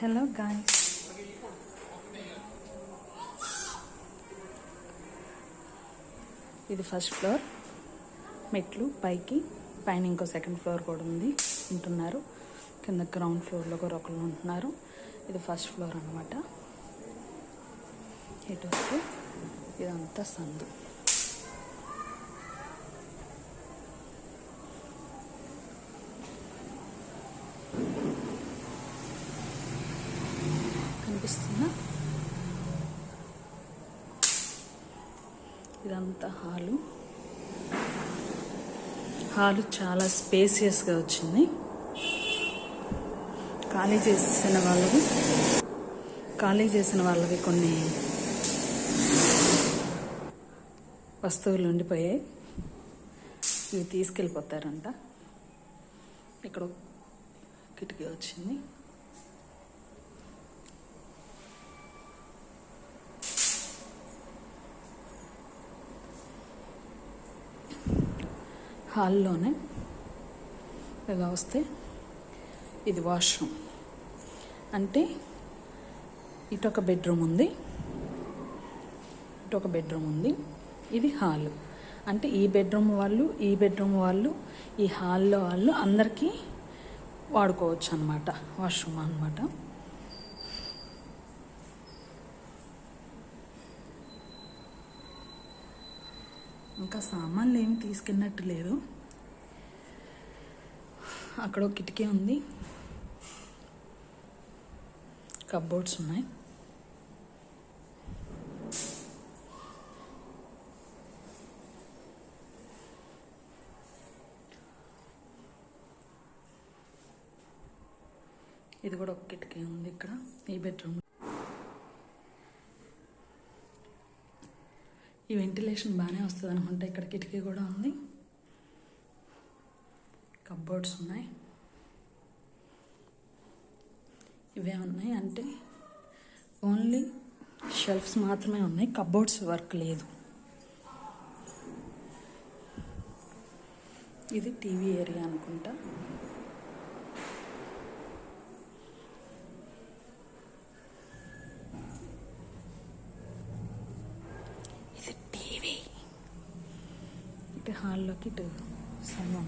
Hello guys ఇది first floor మెట్లు పైకి పైన ఇంకో సెకండ్ ఫ్లోర్ కూడా ఉంది. ఉంటున్నారు. కింద గ్రౌండ్ ఫ్లోర్లో కూడా ఒకళ్ళు ఉంటున్నారు. ఇది ఫస్ట్ ఫ్లోర్ అనమాట ఇటు ఇదంతా సందు. చూపిస్తున్నా ఇదంతా హాలు. హాలు చాలా స్పేసియస్గా వచ్చింది. ఖాళీ చేసిన వాళ్ళవి ఖాళీ చేసిన వాళ్ళవి కొన్ని వస్తువులు ఉండిపోయాయి. ఇవి తీసుకెళ్ళిపోతారంట. ఇక్కడ ఒక కిటికీ వచ్చింది. హాల్లోనే ఇలా వస్తే ఇది వాష్రూమ్. అంటే ఇటు ఒక బెడ్రూమ్ ఉంది ఇటు ఒక బెడ్రూమ్ ఉంది ఇది హాల్. అంటే ఈ బెడ్రూమ్ వాళ్ళు ఈ బెడ్రూమ్ వాళ్ళు ఈ హాల్లో వాళ్ళు అందరికీ వాడుకోవచ్చు అనమాట వాష్రూమ్ అనమాట ఇంకా సామాన్లు ఏమి తీసుకెళ్ళినట్టు లేదు. అక్కడ ఒక కిటికీ ఉంది. కబ్బోర్డ్స్ ఉన్నాయి. ఇది కూడా ఒక కిటికీ ఉంది ఇక్కడ. ఈ బెడ్రూమ్. ఈ వెంటిలేషన్ బాగానే వస్తుంది అనుకుంటా ఇక్కడ కిటికీ కూడా ఉంది. కబ్బోర్డ్స్ ఉన్నాయి. ఇవే ఉన్నాయి. అంటే ఓన్లీ షెల్ఫ్స్ మాత్రమే ఉన్నాయి. కబ్బోర్డ్స్ వర్క్ లేదు. ఇది టీవీ ఏరియా అనుకుంటా. ఇటు హాల్లోకి ఇటు సమం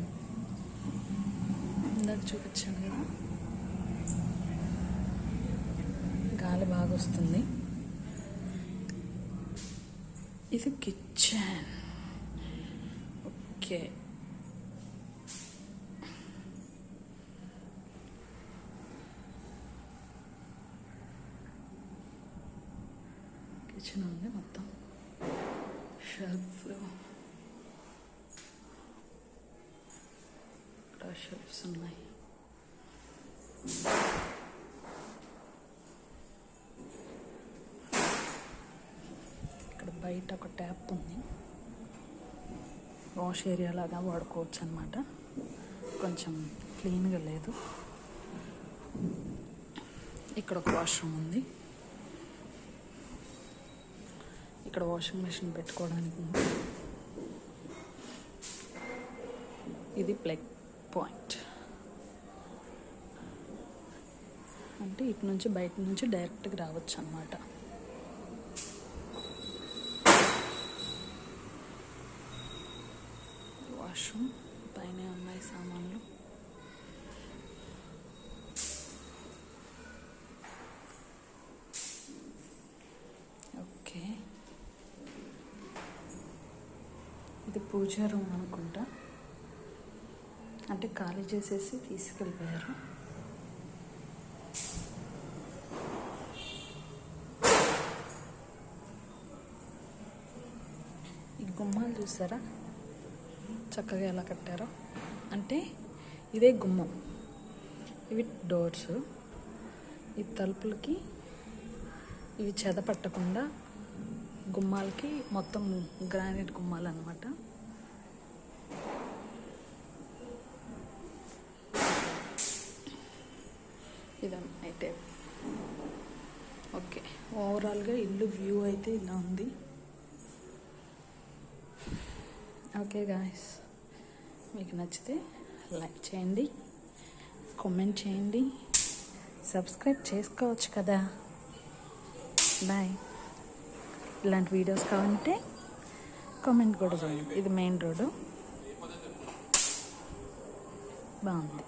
ఇందాక చూపించాను కదా. గాలి బాగా వస్తుంది. ఇది కిచెన్. ఓకే. కిచెన్ ఉంది మొత్తం. షెల్ఫ్లో. ఇక్కడ షెల్ఫ్స్ ఉన్నాయి ఇక్కడ బయట ఒక ట్యాప్ ఉంది. వాష్ ఏరియా లాగా వాడుకోవచ్చు అనమాట కొంచెం క్లీన్గా లేదు. ఇక్కడ ఒక వాష్రూమ్ ఉంది. ఇక్కడ వాషింగ్ మెషిన్ పెట్టుకోవడానికి ఉంది. ఇది ప్లగ్ పాయింట్. అంటే ఇటు నుంచి బయట నుంచి డైరెక్ట్గా రావచ్చు అన్నమాట. వాష్రూమ్ పైన ఉన్నాయి సామాన్లు. ఓకే. ఇది పూజా రూమ్ అనుకుంటా. అంటే ఖాళీ చేసేసి తీసుకెళ్ళిపోయారు. ఈ గుమ్మాలు చూసారా? చక్కగా ఎలా కట్టారో? అంటే ఇదే గుమ్మం. ఇవి డోర్స్. ఈ తలుపులకి ఇవి చెద పట్టకుండా గుమ్మాలకి మొత్తం గ్రానైట్ గుమ్మాలు అనమాట ఇదైతే ఓకే ఓవరాల్గా ఇల్లు వ్యూ అయితే ఇలా ఉంది. ఓకే గాయస్ మీకు నచ్చితే లైక్ చేయండి కామెంట్ చేయండి సబ్స్క్రైబ్ చేసుకోవచ్చు కదా. బాయ్. ఇలాంటి వీడియోస్ కావాలంటే కామెంట్ కూడా చేయండి. ఇది మెయిన్ రోడ్డు. బాగుంది.